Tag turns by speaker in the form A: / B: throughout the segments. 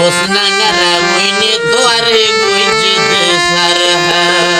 A: হোসনাঙ্গারা মুইনে তোয়ারে গুইজিদ সারহা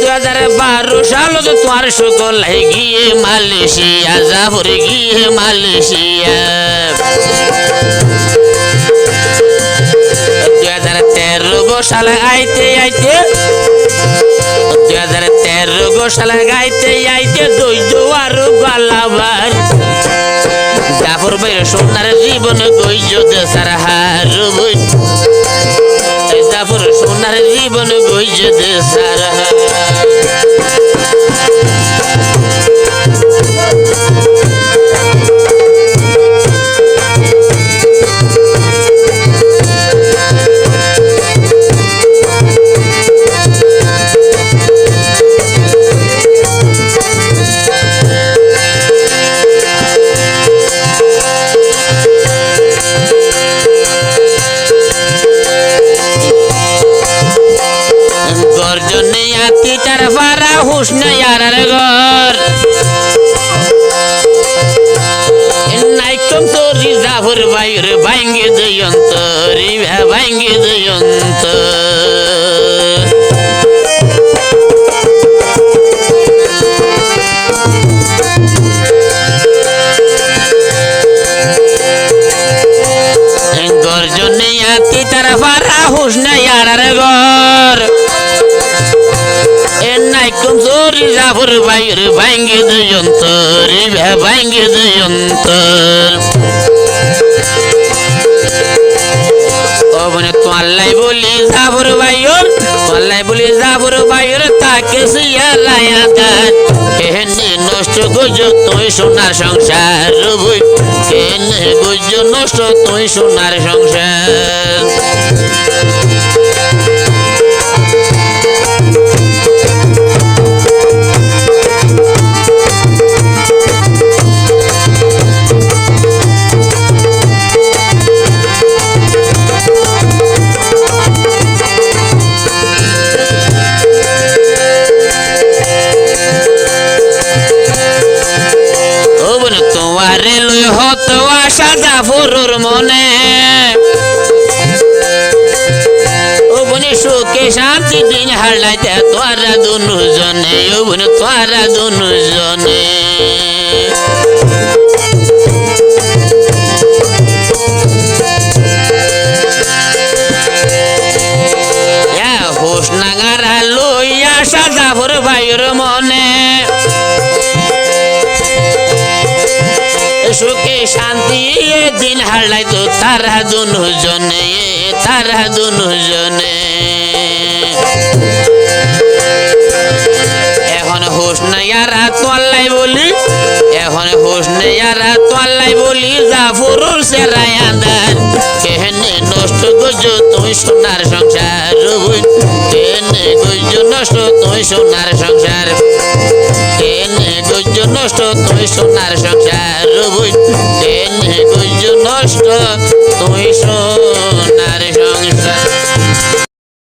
A: দু হাজার বারো সাল তো তোমার সকল গিয়ে মালয়েশিয়া যাবরে গিয়ে মালয়েশিয়া। দু হাজার তেরো সালে আইতে আইতে দু হাজার তেরো সালে গাইতে আইতে দুই জোয়ার গালাবার। জাফর ভাইয়ের সোনার জীবন গইজ দেশার হার জাফর সোনার জীবন গইজ দেশার उष्ण यार नायकम तोरी जावर बाहेर बांगे दयंत रिव्या बांगे दयंत गर्जन তোরি জাফর বাইর ভাঙ্গে দয়ন্ত রিভা ভাঙ্গে দয়ন্ত অবনে তোয়াল্লাই বলি জাফর বাইর তোয়াল্লাই বলি জাফর বাইর, তাকে সিয়ালায়া দান কেনে নষ্ট গজ তুই সোনার সংসার বই কেনে গজ নষ্ট তুই সোনার সংসার। হত আশা জাফরুর মনে। ওবনে সুখে শান্তি দিন হারলাইতে তোরা দুজনে জনে ওবন তোরা দুনু শান্তি দিন হারলাই তো তারা দুনু জনে তারা দুনু জনে এখন হোস নাইয়ারা তোয়াল্লাই বলি, এখন হোস নাইয়ারা তোয়াল্লাই বলি জাফরুর সেরাই আন্দার কেহনে নষ্ট গজ তুই সোনার সংসার কেনে গজ নষ্ট তুই সোনার সংসার? কেনে নষ্ট তুই সোনার সংসার বুঝতে নষ্ট তুই সোনার সংসার।